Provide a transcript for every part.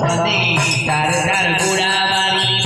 પદે ચાર ચાર ઘોડા વાળી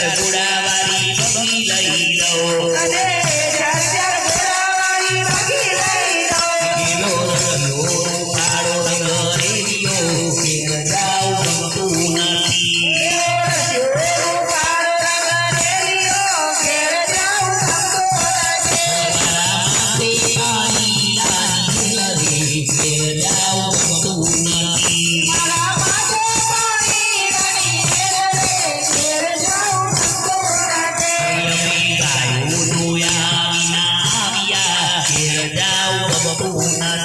ચાર ચાર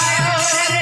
Vai,